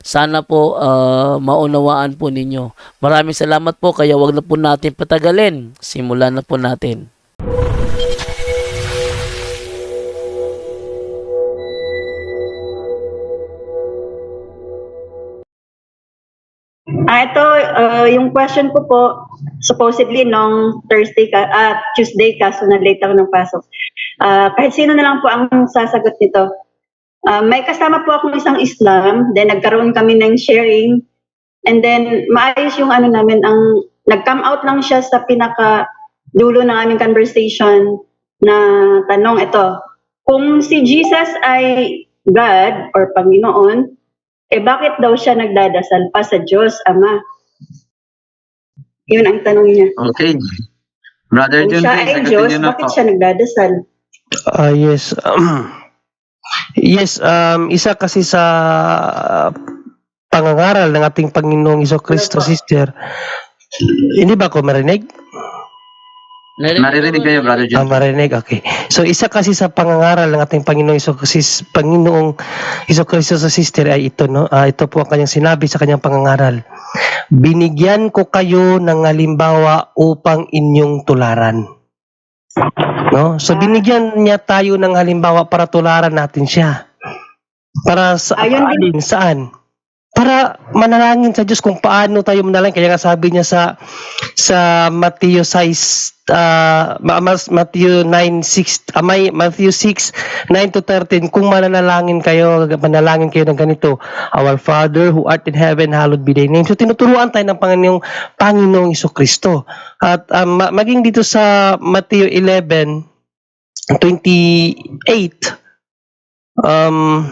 Sana po ah, maunawaan po ninyo. Maraming salamat po kaya wag na po natin patagalin. Simulan na po natin. Ah, ito, uh, yung question ko po, supposedly nung Thursday ka, ah, Tuesday ka, so na-late ako ng pasok. Ah, kahit sino na lang po ang sasagot nito. Ah, may kasama po akong isang Islam, then nagkaroon kami ng sharing, and then maayos yung ano namin, ang nag-come out lang siya sa pinaka dulo ng aming conversation na tanong ito, kung si Jesus ay God or Panginoon, eh bakit daw siya nagdadasal pa sa Diyos, Ama? Yun ang tanong niya. Okay. Brother Kung John, siya ay Diyos, bakit siya nagdadasal? Ah, yes. yes, um, isa kasi sa pangangaral ng ating Panginoong Iso Kristo, sister. Hindi ba ako marinig? Maririnig kayo, Brother Ah, John. marinig, okay. So, isa kasi sa pangangaral ng ating Panginoong Iso, sis, Panginoong Iso Kristo sa sister ay ito, no? Ah, ito po ang kanyang sinabi sa kanyang pangangaral. Binigyan ko kayo ng halimbawa upang inyong tularan. No? So, binigyan niya tayo ng halimbawa para tularan natin siya. Para sa Ayun alin, saan? Para manalangin sa Diyos kung paano tayo manalangin. Kaya nga sabi niya sa sa Matthew 6 uh, Matthew 9 6 uh, Matthew 6 9 to 13 kung mananalangin kayo manalangin kayo ng ganito Our Father who art in heaven hallowed be thy name so tinuturuan tayo ng Panginoong Panginoong Iso Kristo at um, ma- maging dito sa Matthew 11 28 um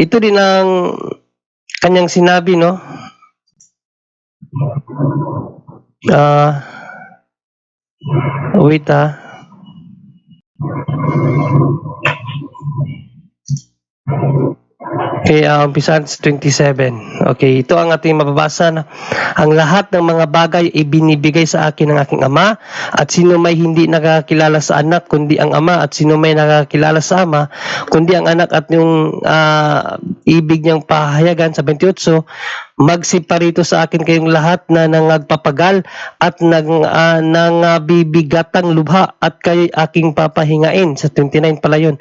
ito din ang kanyang sinabi no Ah. wait ah. Okay, uh, umpisan sa 27. Okay, ito ang ating mababasa na ang lahat ng mga bagay ay binibigay sa akin ng aking ama at sino may hindi nakakilala sa anak kundi ang ama at sino may nakakilala sa ama kundi ang anak at yung ah, ibig niyang pahayagan sa 28 magsiparito sa akin kayong lahat na nangagpapagal at nang uh, nangabibigatang lubha at kay aking papahingain. Sa 29 pala yun.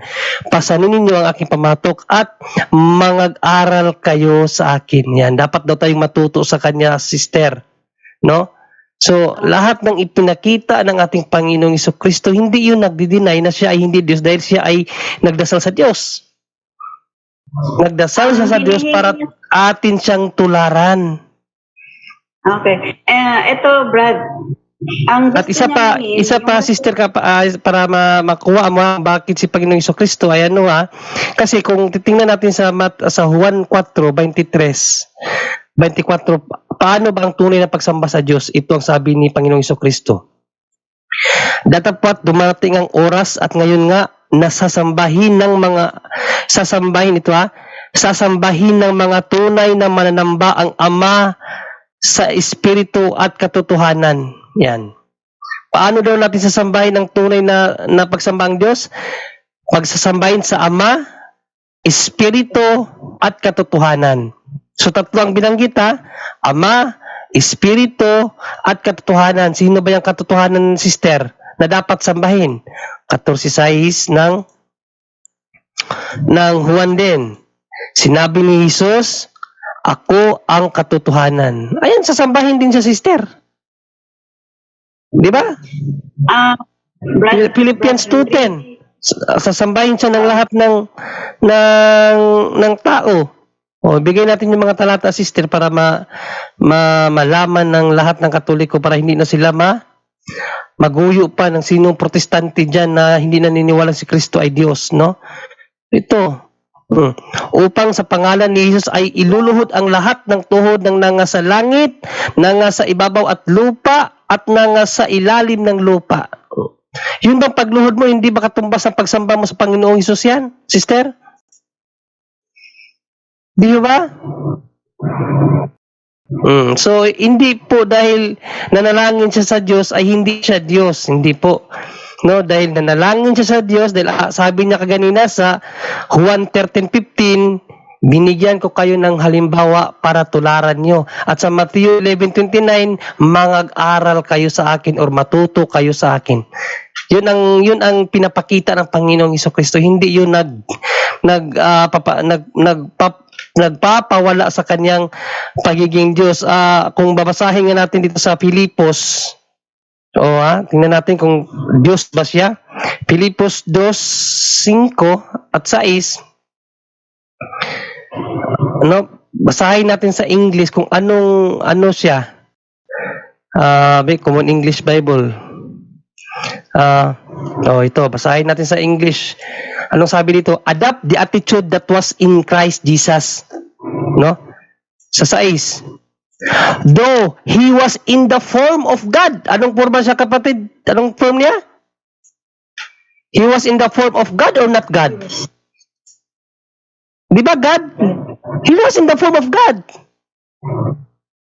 Pasanin ninyo ang aking pamatok at mangag-aral kayo sa akin. Yan. Dapat daw tayong matuto sa kanya sister. No? So, lahat ng ipinakita ng ating Panginoong Kristo, hindi yun nagdi-deny na siya ay hindi Diyos dahil siya ay nagdasal sa Diyos. Nagdasal siya sa Diyos para atin siyang tularan. Okay. Eh, ito, Brad. Ang At isa pa, hingin, isa pa sister ka pa, ah, para ma- makuha mo ah, bakit si Panginoong Iso Kristo ay ano ha. Kasi kung titingnan natin sa mat, sa Juan 4:23, 24, paano ba ang tunay na pagsamba sa Diyos? Ito ang sabi ni Panginoong Iso Kristo. Datapat dumating ang oras at ngayon nga nasasambahin ng mga sasambahin ito ha, sasambahin ng mga tunay na mananamba ang Ama sa espiritu at katotohanan. Yan. Paano daw natin sasambahin ang tunay na, na pagsamba Diyos? Pagsasambahin sa Ama, Espiritu at katotohanan. So tatlo ang binanggit ha. Ama, Espiritu at katotohanan. Sino ba yung katotohanan, sister, na dapat sambahin? 14.6 ng ng Juan din. Sinabi ni Jesus, ako ang katotohanan. Ayan, sasambahin din siya, sister. Di ba? Ah, Brad, Philippians Brad 2:10. Sasambahin siya ng lahat ng ng ng tao. O, bigay natin yung mga talata, sister, para ma, ma, malaman ng lahat ng katoliko para hindi na sila ma, Maguyo pa ng sinong protestante dyan na hindi naniniwala si Kristo ay Diyos, no? Ito, Hmm. Upang sa pangalan ni Jesus ay iluluhod ang lahat ng tuhod ng nanga sa langit, nanga sa ibabaw at lupa, at nanga sa ilalim ng lupa. Yun bang pagluhod mo, hindi ba katumbas ang pagsamba mo sa Panginoong Jesus yan, sister? Di ba? Mm, so hindi po dahil nanalangin siya sa Diyos ay hindi siya Diyos, hindi po. No, dahil nanalangin siya sa Diyos dahil ah, sabi niya kaganina sa Juan 13:15, binigyan ko kayo ng halimbawa para tularan niyo. At sa Matthew 11:29, mangag-aral kayo sa akin or matuto kayo sa akin. Yun ang yun ang pinapakita ng Panginoong Kristo. Hindi yun nag nag ah, papa, nag nagpap, nagpapawala sa kanyang pagiging Diyos. Ah, kung babasahin nga natin dito sa Filipos, o ha, tingnan natin kung Diyos ba siya. Filipos 2:5 at 6. Ano, basahin natin sa English kung anong ano siya. Uh, Common English Bible. Ah, oh ito, basahin natin sa English. Anong sabi dito? Adapt the attitude that was in Christ Jesus. No? Sa 6. Though he was in the form of God. Anong forma siya kapatid? Anong form niya? He was in the form of God or not God? Di ba God? He was in the form of God.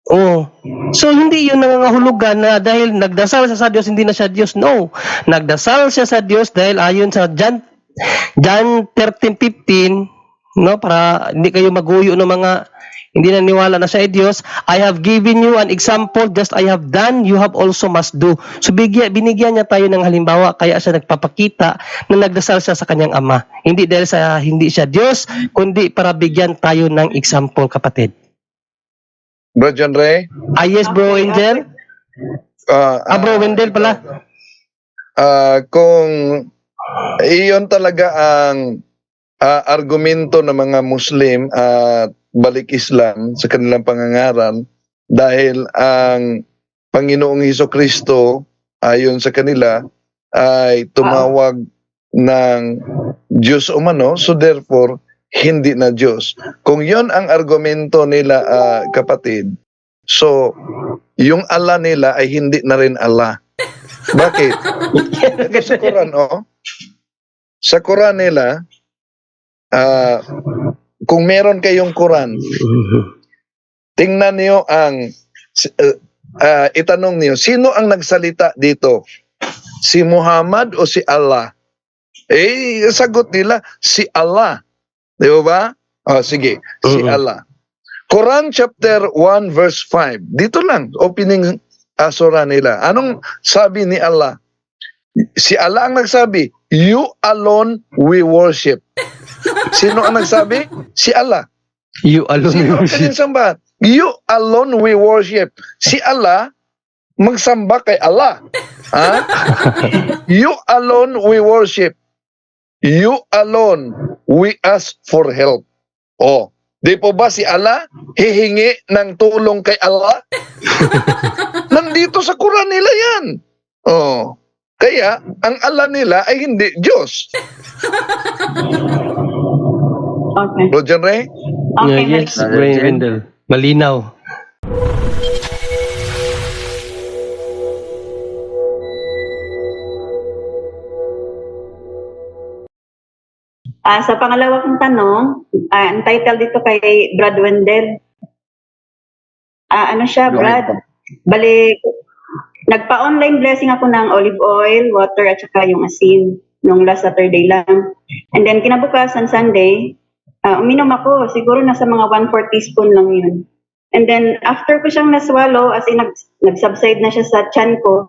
Oh. So hindi yun nangangahulugan na dahil nagdasal siya sa Diyos, hindi na siya Diyos. No. Nagdasal siya sa Diyos dahil ayon sa John John 13:15, no, para hindi kayo maguyo ng mga hindi naniwala na siya ay Diyos, I have given you an example, just I have done, you have also must do. So bigyan, binigyan niya tayo ng halimbawa, kaya siya nagpapakita na nagdasal siya sa kanyang ama. Hindi dahil sa hindi siya Diyos, kundi para bigyan tayo ng example, kapatid. Bro John Ray? Ah, yes, bro, Angel? Uh, Ah, bro, Wendell pala. ah, kung iyon talaga ang ah, argumento ng mga Muslim at balik Islam sa kanilang pangangaral dahil ang Panginoong Heso Kristo ayon sa kanila ay tumawag ng Diyos umano so therefore hindi na Diyos. Kung yon ang argumento nila ah, kapatid, so yung Allah nila ay hindi na rin Allah. Bakit? Ito sa Quran, oh. Sa Quran nila, ah, kung meron kayong Quran, tingnan niyo ang uh, uh, itanong niyo, sino ang nagsalita dito? Si Muhammad o si Allah? Eh, sagot nila, si Allah. Di ba? Oh, sige, si Mhm. Allah. Quran chapter 1 verse 5. Dito lang, opening uh, surah nila. Anong sabi ni Allah? Si Allah ang nagsabi, You alone we worship. Sino ang nagsabi? Si Allah. You alone Sino ang kanyang sambahan? You alone we worship. Si Allah, magsamba kay Allah. Ha? you alone we worship. You alone we ask for help. Oh, di po ba si Allah hihingi ng tulong kay Allah? Nandito sa Quran nila yan. Oh. Kaya, ang Allah nila ay hindi Diyos. Okay. Bro John Ray? Okay, yes, Wendell. Malinaw. Ah, sa pangalawa kong tanong, ah, ang title dito kay Brad Wendell. Ah, ano siya, Brad? Bali, nagpa-online blessing ako ng olive oil, water, at saka yung asin nung last Saturday lang. And then kinabukasan Sunday, ah, uminom ako. Siguro nasa mga 1-4 teaspoon lang yun. And then after ko siyang naswallow, as in nag, nag-subside na siya sa chan ko,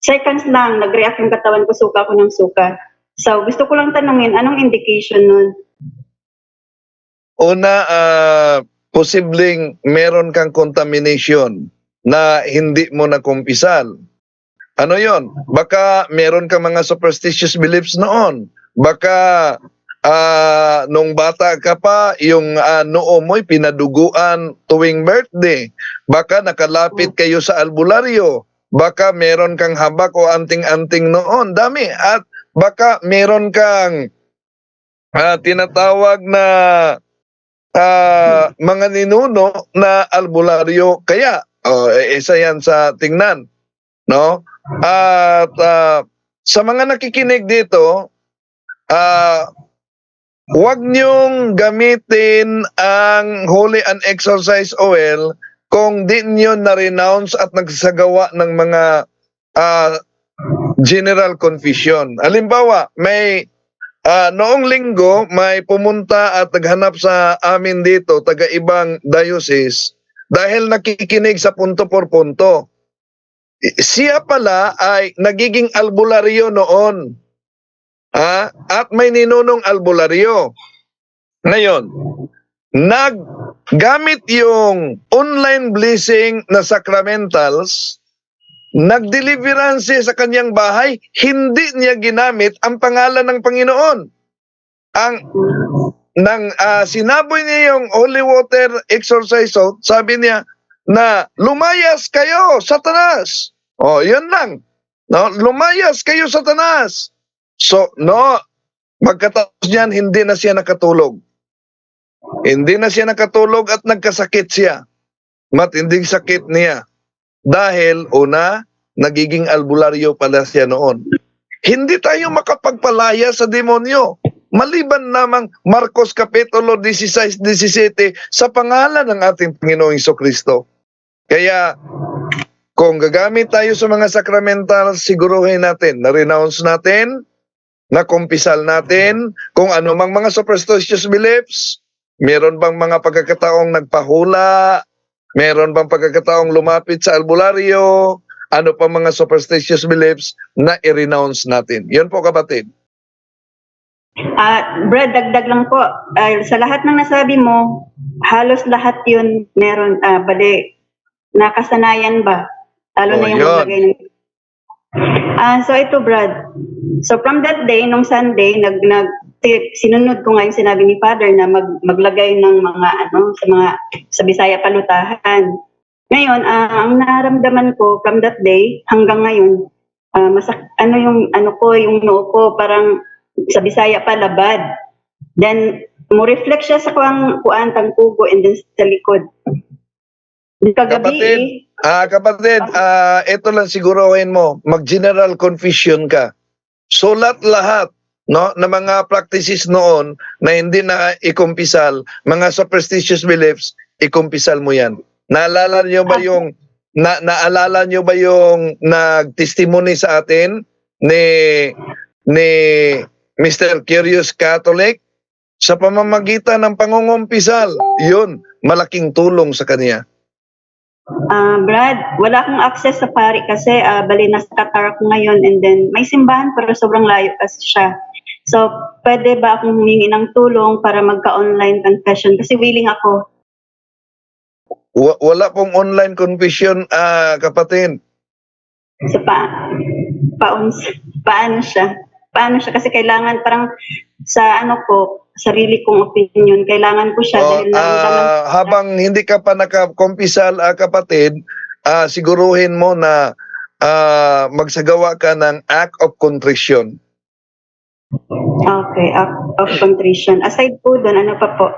seconds lang, nag-react yung katawan ko, suka ko ng suka. So, gusto ko lang tanungin, anong indication nun? Una, ah, posibleng meron kang contamination na hindi mo nakumpisal. Ano yon? Baka meron kang mga superstitious beliefs noon. Baka ah, nung bata ka pa, yung ah, noo mo'y pinaduguan tuwing birthday. Baka nakalapit kayo sa albularyo. baka meron kang habak o anting-anting noon. Dami. At baka meron kang ah, tinatawag na ah, mga ninuno na albularyo. Kaya, oh, eh, isa yan sa tingnan. No? At ah, sa mga nakikinig dito, ah, Huwag niyong gamitin ang holy and exercise oil kung di niyo na-renounce at nagsagawa ng mga ah, general confession. Halimbawa, may ah, noong linggo may pumunta at naghanap sa amin dito taga ibang diocese dahil nakikinig sa punto por punto. Siya pala ay nagiging albularyo noon. Ah, at may ninunong albularyo. Ngayon, naggamit yung online blessing na sacramentals, nagdeliverance siya sa kanyang bahay, hindi niya ginamit ang pangalan ng Panginoon. Ang nang ah, sinaboy niya yung holy water exorcise out, sabi niya na lumayas kayo, Satanas. Oh, yun lang. No, lumayas kayo, Satanas. So, no, pagkatapos niyan, hindi na siya nakatulog. Hindi na siya nakatulog at nagkasakit siya. Matinding sakit niya. Dahil, una, nagiging albularyo pala siya noon. Hindi tayo makapagpalaya sa demonyo. Maliban namang Marcos Kapitulo 16-17 sa pangalan ng ating Panginoong Iso Kristo. Kaya, kung gagamit tayo sa mga sakramental, siguruhin natin, na-renounce natin, na kumpisal natin kung ano mang mga superstitious beliefs, meron bang mga pagkakataong nagpahula, meron bang pagkakataong lumapit sa albularyo, ano pa mga superstitious beliefs na i-renounce natin. Yan po kapatid. Ah, Brad, dagdag lang po. Ah, sa lahat ng nasabi mo, halos lahat yun meron, ah, bali, nakasanayan ba? Lalo Oh, na yung yun. maglagay ng... Ah, so ito, Brad. So from that day, nung Sunday, nag, nag, sinunod ko nga yung sinabi ni Father na mag, maglagay ng mga, ano, sa mga, sa Bisaya palutahan. Ngayon, ah, ang naramdaman ko from that day hanggang ngayon, ah, masak, ano yung, ano ko, yung noo ko, parang sa Bisaya pa, labad. Then, mo reflect siya sa kuang kuan tangkugo and then sa likod. Kagabi, Kapatid, Ah, kapatid, ah ito lang siguruhin mo, mag-general confession ka. Sulat lahat no na mga practices noon na hindi na ikumpisal, mga superstitious beliefs, ikumpisal mo 'yan. Naalala niyo ba yung na, naalala niyo ba yung nag-testimony sa atin ni ni Mr. Curious Catholic sa pamamagitan ng pangungumpisal? 'Yun, malaking tulong sa kanya. Ah, Brad, wala akong access sa pari kasi ah, bali nasa Qatar ako ngayon and then may simbahan pero sobrang layo kasi siya. So, pwede ba akong humingi ng tulong para magka-online confession? Kasi willing ako. Wa- wala pong online confession, ah, kapatid. So, pa, paons, paano siya? Paano siya? Kasi kailangan parang sa ano ko, sarili kong opinion, kailangan ko siya O, dahil naramdaman ah, habang hindi ka pa nakakumpisal, ah, kapatid, ah, siguruhin mo na ah, magsagawa ka ng act of contrition. Okay, act of contrition. Aside po doon, ano pa po?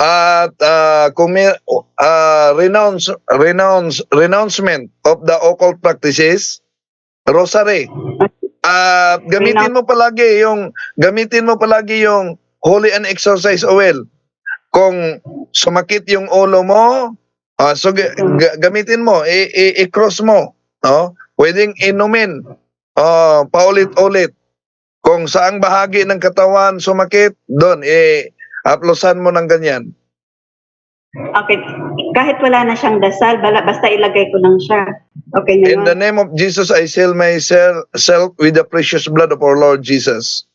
At ah, kung may ah, renounce, renounce, renouncement of the occult practices, rosary. At gamitin mo palagi yung gamitin mo palagi yung holy and exercise oil. Kung sumakit yung ulo mo, ah, so ga- ga- gamitin mo, i-cross mo, no? Pwedeng inumin. Oh, paulit-ulit. Kung saang bahagi ng katawan sumakit, doon eh aplosan mo ng ganyan. Okay, kahit wala na siyang dasal, bala, basta ilagay ko lang siya. Okay na In yun. the name of Jesus, I seal myself self with the precious blood of our Lord Jesus.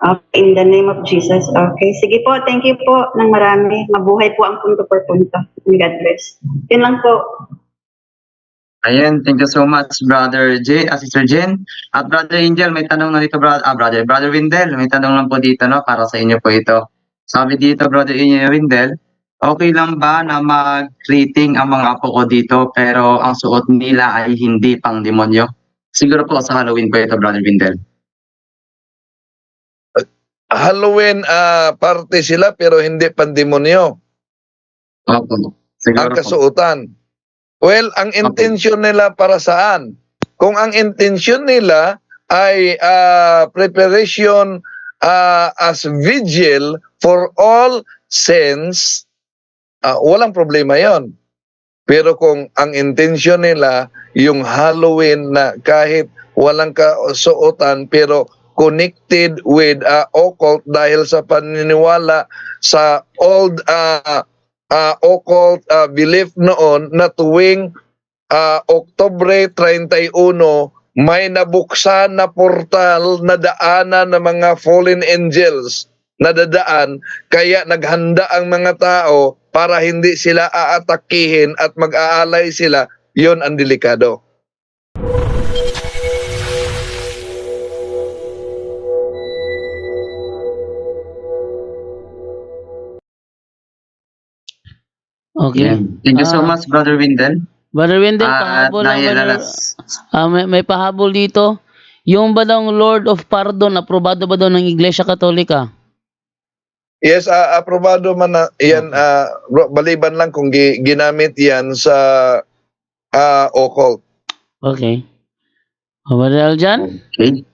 Okay, in the name of Jesus. Okay, sige po, thank you po ng marami. Mabuhay po ang punto per punto. And God bless. Yun lang po. Ayan, thank you so much, Brother J, uh, Sister Jen. At Brother Angel, may tanong na dito, brother, ah, brother, Brother Windel, may tanong lang po dito, no, para sa inyo po ito. Sabi dito, Brother Windel, okay lang ba na mag-greeting ang mga apo ko dito pero ang suot nila ay hindi pang demonyo? Siguro po sa Halloween po ito, Brother Windel. Halloween ah, party sila pero hindi pandemonyo Opo. Siguro ang po. Well, ang intensyon nila para saan? Kung ang intensyon nila ay ah, preparation ah, as vigil for all sins, ah, walang problema yon. Pero kung ang intensyon nila yung Halloween na kahit walang kasuotan pero connected with uh, occult dahil sa paniniwala sa old uh, uh, occult uh, belief noon na tuwing uh, Oktobre 31 may nabuksan na portal na daanan ng mga fallen angels na dadaan. Kaya naghanda ang mga tao para hindi sila aatakihin at mag-aalay sila. Yon ang delikado Okay. Yan. Thank you so Ah. much, Brother Windel. Brother Wendell, At pahabol lang, brother. alas Ah, may, may pahabol dito. Yung ba daw Lord of Pardon, aprobado ba daw ng Iglesia Katolika? Yes, ah, aprobado man na yan ah, bro, baliban lang kung gi- ginamit yan sa ah, occult. Okay. O, Brother Aljan? Okay.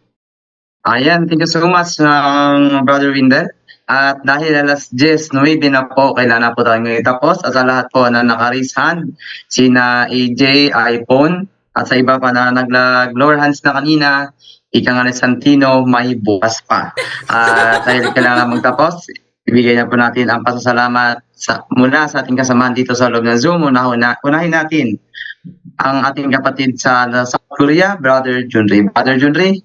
Ayan, thank you so much, um, Brother Windel. At dahil alas 10.09 na po, kailan na po tayo ngayon tapos. At sa lahat po na naka-raise hand, sina AJ, iPhone, at sa iba pa na naglag-lower hands na kanina, ika nga ni Santino, may bukas pa. At dahil kailangan magtapos, ibigay na po natin ang pasasalamat sa, mula sa ating kasamahan dito sa loob ng Zoom. Una, unahin natin ang ating kapatid sa South Korea, Brother Junri. Brother Junri,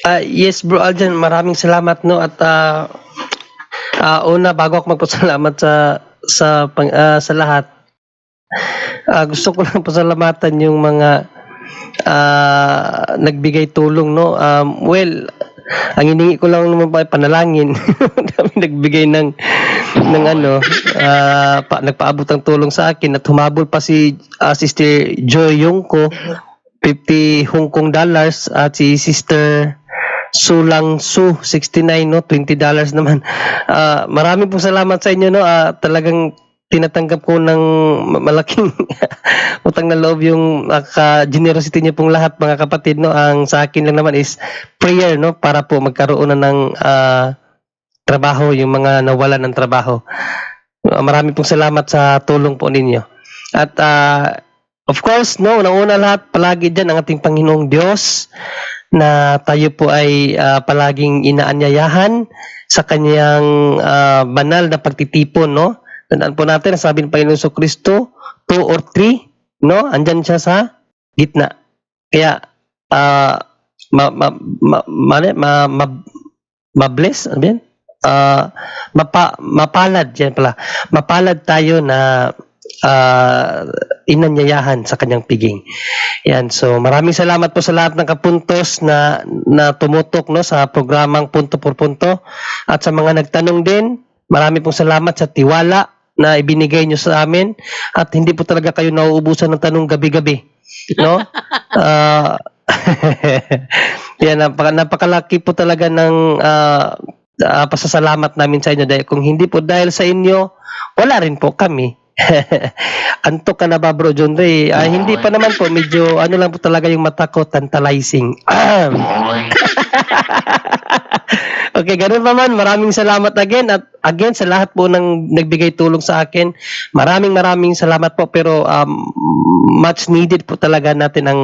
Ah, yes bro Aljan, maraming salamat no at ah, ah, una bago ako magpasalamat sa sa pang, ah, sa lahat. ah, gusto ko lang pasalamatan yung mga ah, nagbigay tulong no. Um, well, ang hiningi ko lang naman pa panalangin. Kami nagbigay ng ng ano, ah, pa, nagpaabot ng tulong sa akin at humabol pa si ah, Sister Joy Yongko 50 Hong Kong dollars at si Sister Sulang Su 69 no 20 dollars naman. Ah, marami po salamat sa inyo no. Ah, talagang tinatanggap ko ng ma- malaking utang na loob yung uh, generosity niyo pong lahat mga kapatid no. Ang sa akin lang naman is prayer no para po magkaroon na ng ah, trabaho yung mga nawalan ng trabaho. Ah, marami pong salamat sa tulong po ninyo. At ah, of course no, una lahat palagi diyan ang ating Panginoong Diyos na tayo po ay ah, palaging inaanyayahan sa kanyang ah, banal na pagtitipon, no? Tandaan po natin, sabi ng Panginoon sa Kristo, two or three, no? Andyan siya sa gitna. Kaya, ah, ma, ma, ma, ma, ma, ma, ma-bless, ano ba yan? Ah, mapa, mapalad, yan pala. Mapalad tayo na ah, inanyayahan sa kanyang piging. Yan, so maraming salamat po sa lahat ng kapuntos na na tumutok no sa programang Punto por Punto at sa mga nagtanong din, marami pong salamat sa tiwala na ibinigay nyo sa amin at hindi po talaga kayo nauubusan ng tanong gabi-gabi. No? Ah, yan, napaka, napakalaki po talaga ng ah, ah, pasasalamat namin sa inyo dahil kung hindi po dahil sa inyo, wala rin po kami. Antok ka na ba bro John Ray? Ah, hindi pa naman po, medyo ano lang po talaga yung mata ko, tantalizing. okay, ganun pa man. Maraming salamat again at again sa lahat po ng nagbigay tulong sa akin. Maraming maraming salamat po pero um, much needed po talaga natin ang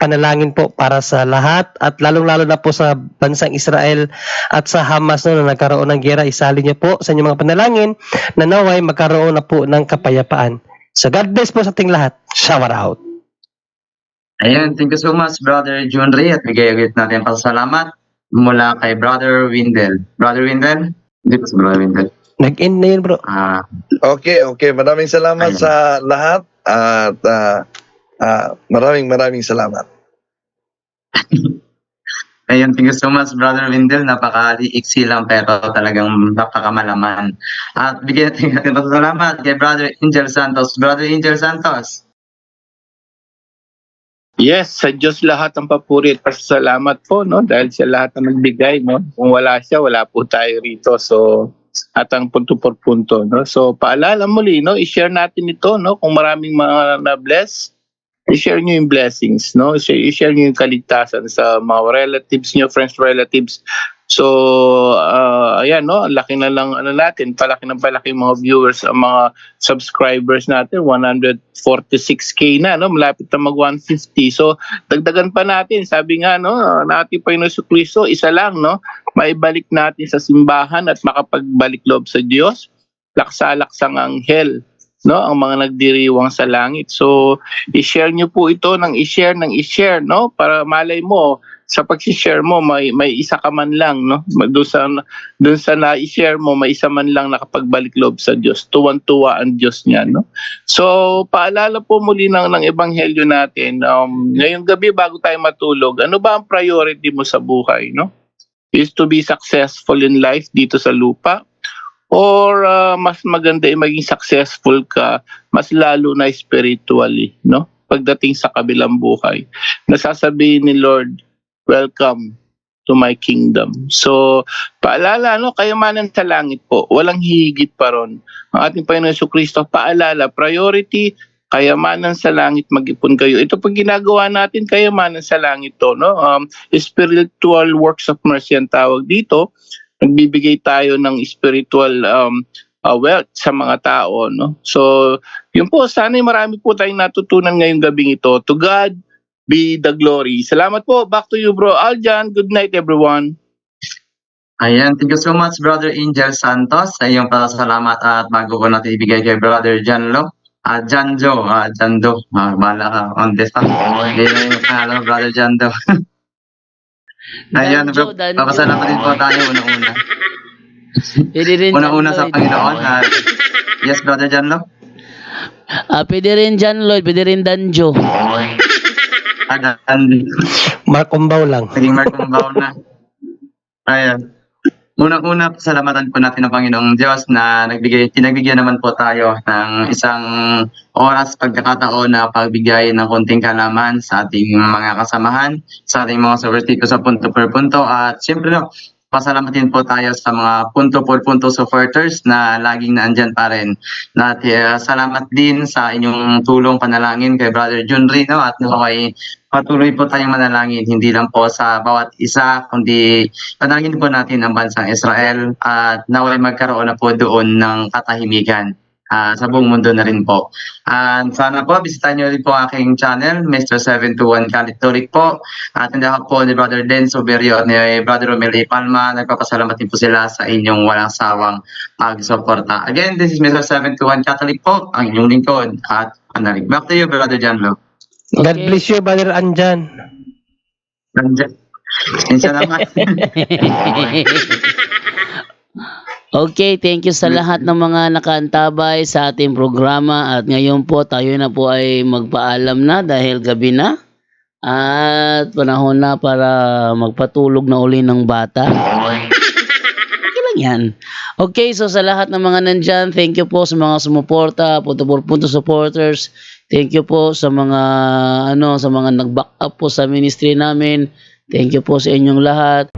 panalangin po para sa lahat at lalong-lalo na po sa bansang Israel at sa Hamas no, na nagkaroon ng gera. Isali niyo po sa inyong mga panalangin na naway magkaroon na po ng kapayapaan. So God bless po sa ating lahat. Shower out. Ayan, thank you so much, Brother Junri. At bigay ulit natin pasalamat mula kay Brother Windel. Brother Windel? Hindi po si Brother Windel. Nag-end na yun bro. Ah, Okay, okay. Maraming salamat Ayun. sa lahat at ah, ah, maraming maraming salamat. Ayun, thank you so much, Brother Windel. Napaka-iksi lang pero talagang napakamalaman. At bigyan natin natin salamat kay Brother Angel Santos. Brother Angel Santos. Yes, sa Diyos lahat ang papuri at pasasalamat po, no? Dahil siya lahat ang nagbigay, no? Kung wala siya, wala po tayo rito. So, at ang punto por punto, no? So, paalala muli, no? I-share natin ito, no? Kung maraming mga na-bless, i-share nyo yung blessings, no? I-share, nyo yung kaligtasan sa mga relatives nyo, friends, relatives. So, uh, ayan, no? Laki na lang, ano natin, palaki ng palaki mga viewers, ang mga subscribers natin, 146k na, no? Malapit na mag 150. So, dagdagan pa natin. Sabi nga, no? Natin pa yung Kristo, isa lang, no? Maibalik natin sa simbahan at makapagbalik loob sa Diyos. Laksa-laksang anghel, no? Ang mga nagdiriwang sa langit. So, i-share nyo po ito ng i-share ng i-share, no? Para malay mo, sa pag-share mo, may, may isa ka man lang, no? Doon sa, doon sa na-share mo, may isa man lang nakapagbalik loob sa Diyos. Tuwan-tuwa ang Diyos niya, no? So, paalala po muli ng, ng ebanghelyo natin, um, ngayong gabi bago tayo matulog, ano ba ang priority mo sa buhay, no? Is to be successful in life dito sa lupa? Or uh, mas maganda ay maging successful ka, mas lalo na spiritually, no? Pagdating sa kabilang buhay. Nasasabihin ni Lord, welcome to my kingdom. So, paalala, no, kayamanan sa langit po, walang hihigit pa ron. Ang ating Panginoon Kristo, paalala, priority, kayamanan sa langit, mag-ipon kayo. Ito pag ginagawa natin, kayamanan sa langit to, no? Um, spiritual works of mercy ang tawag dito. Nagbibigay tayo ng spiritual um, uh, wealth sa mga tao, no? So, yun po, sana marami po tayong natutunan ngayong gabing ito. To God be the glory. Salamat po. Back to you, bro. Aljan, good night, everyone. Ayan, thank you so much, Brother Angel Santos. Sa iyong pasalamat at bago ko natin ibigay kay Brother Janlo. Ah, Janjo, ah, Jando, ah, bahala ka on this na yung pangalan, Brother Jando. Ayan, Danjo, bro, Danjo. papasalamat din po tayo una-una. Una-una sa. Panginoon. ah, yes, Brother Janlo? Ah, pwede rin dyan, Lloyd. Pwede rin Danjo. Dan- Markumbaw lang. Naging Mark Kumbaw na. Ayan. Unang-una, salamatan po natin ang Panginoong Diyos na nagbigay, pinagbigyan naman po tayo ng isang oras pagkakataon na pagbigay ng konting kalaman sa ating mga kasamahan, sa ating mga subvertido sa punto per punto. At siyempre no, pasalamatin po tayo sa mga punto per punto supporters na laging naandyan pa rin. At uh, salamat din sa inyong tulong panalangin kay Brother Jun Rino at naway patuloy po tayong manalangin hindi lang po sa bawat isa kundi panalangin po natin ang bansang Israel at naway magkaroon na po doon ng katahimikan ah, sa buong mundo na rin po. At sana po, bisitahin niyo rin po aking channel, Mr. 721 Kaliturik po. At hindi ako po ni Brother Den Soberio at ni Brother Romel A. Palma. Nagpapasalamat din po sila sa inyong walang sawang pagsuporta. Again, this is Mr. 721 Catholic po, ang inyong lingkod at panalig. Back to you, Brother Janlo. God Okay. bless you, Brother Anjan. Nandiyan. Minsan naman. Okay, thank you sa lahat ng mga nakaantabay sa ating programa at ngayon po tayo na po ay magpaalam na dahil gabi na at panahon na para magpatulog na uli ng bata. Okay lang yan. Okay, so sa lahat ng mga nandyan, thank you po sa mga sumuporta, punto por punto supporters. Thank you po sa mga ano sa mga nag-back up po sa ministry namin. Thank you po sa inyong lahat.